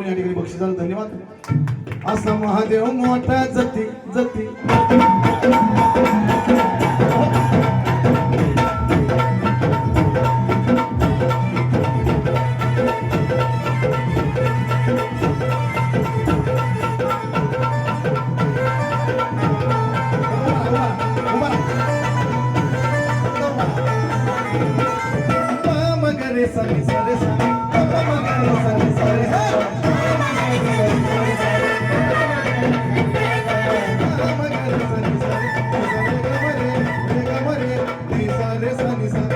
कडून या ठिकाणी बक्षिसाला धन्यवाद. असा महादेव मोठा जती जती तिचं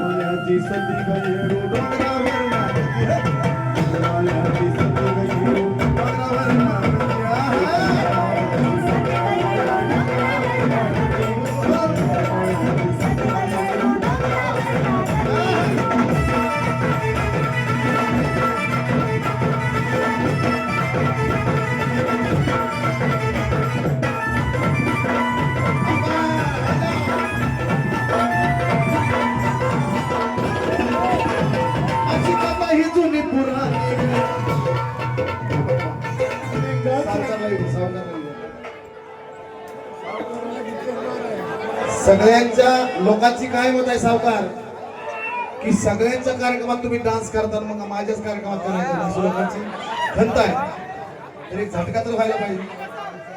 मायाची सती गयेडू डोंगरावर नाचती हे. मायाची सगळ्यांच्या लोकांची काय मत आहे सावकार? की सगळ्यांच्या कार्यक्रमात तुम्ही डान्स करता मग माझ्याच कार्यक्रमात करायचं लोकांची खंत आहे. तर एक झटका तर व्हायला पाहिजे.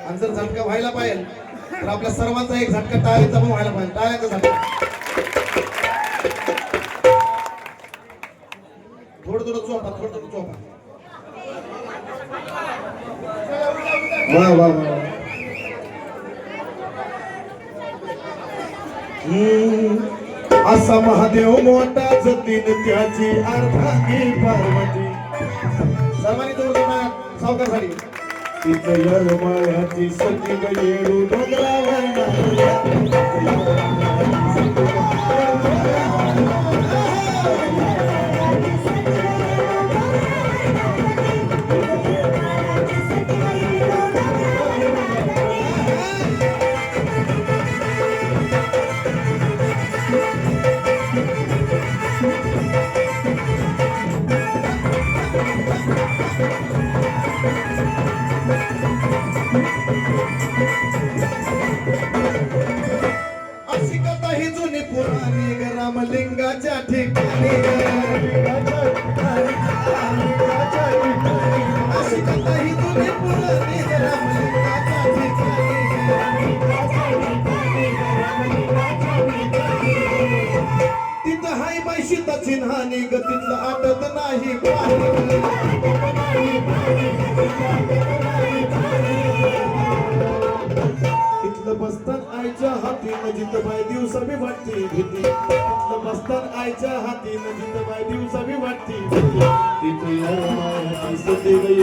आणि जर झटका व्हायला पाहिजे तर आपल्या सर्वांचा एक झटका टाळ्याचा पण व्हायला पाहिजे. टाळ्याचा झटका. थोडं थोडं चोपा थोडं थोडं चोपा. असा महादेव मोठा जतीन त्याची अर्धांगी पार्वती. सर्वांनी थोडं थोडं सावकासाठी तिचं यरमाळ्याची सती येडू डोंगरावर कथा ही जुनी पुराणी ग रामलिंगाच्या ठिकाणी. अशी कथा ही जुनी पुराणी ग रामलिंगाच्या ठिकाणी. तिथं हाय बाई सीताची हानी ग तिथलं आटत नाही पाणी जितबाई जिथं बाय दिवसा बी वाटती भीती. तिथलं बसतान आईच्या हाती न जितबाई दिवसा बी वाटती भीती. तिथं या मायाची सती गई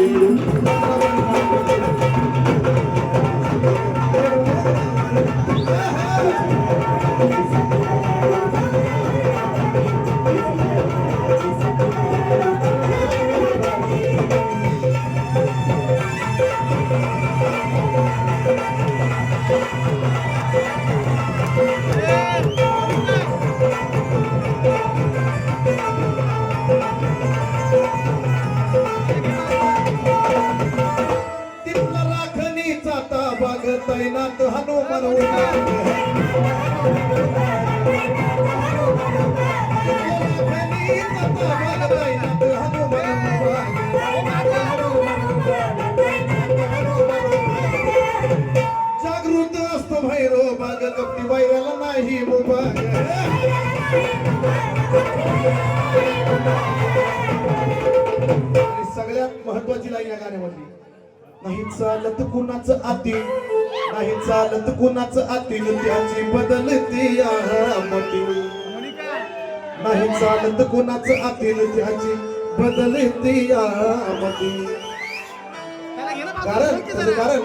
तैनात हनुमान जागृत असतो भैरो बाग कपटी बैराला नाही सगळ्यात महत्वाची लाईन या गाण्यामधली. नाही चालत कुणाचं आतील नाही चालत कुणाचं आतील त्याची बदलती मती नाही चालत कुणाचं आतील त्याची बदलती मती कारण. कारण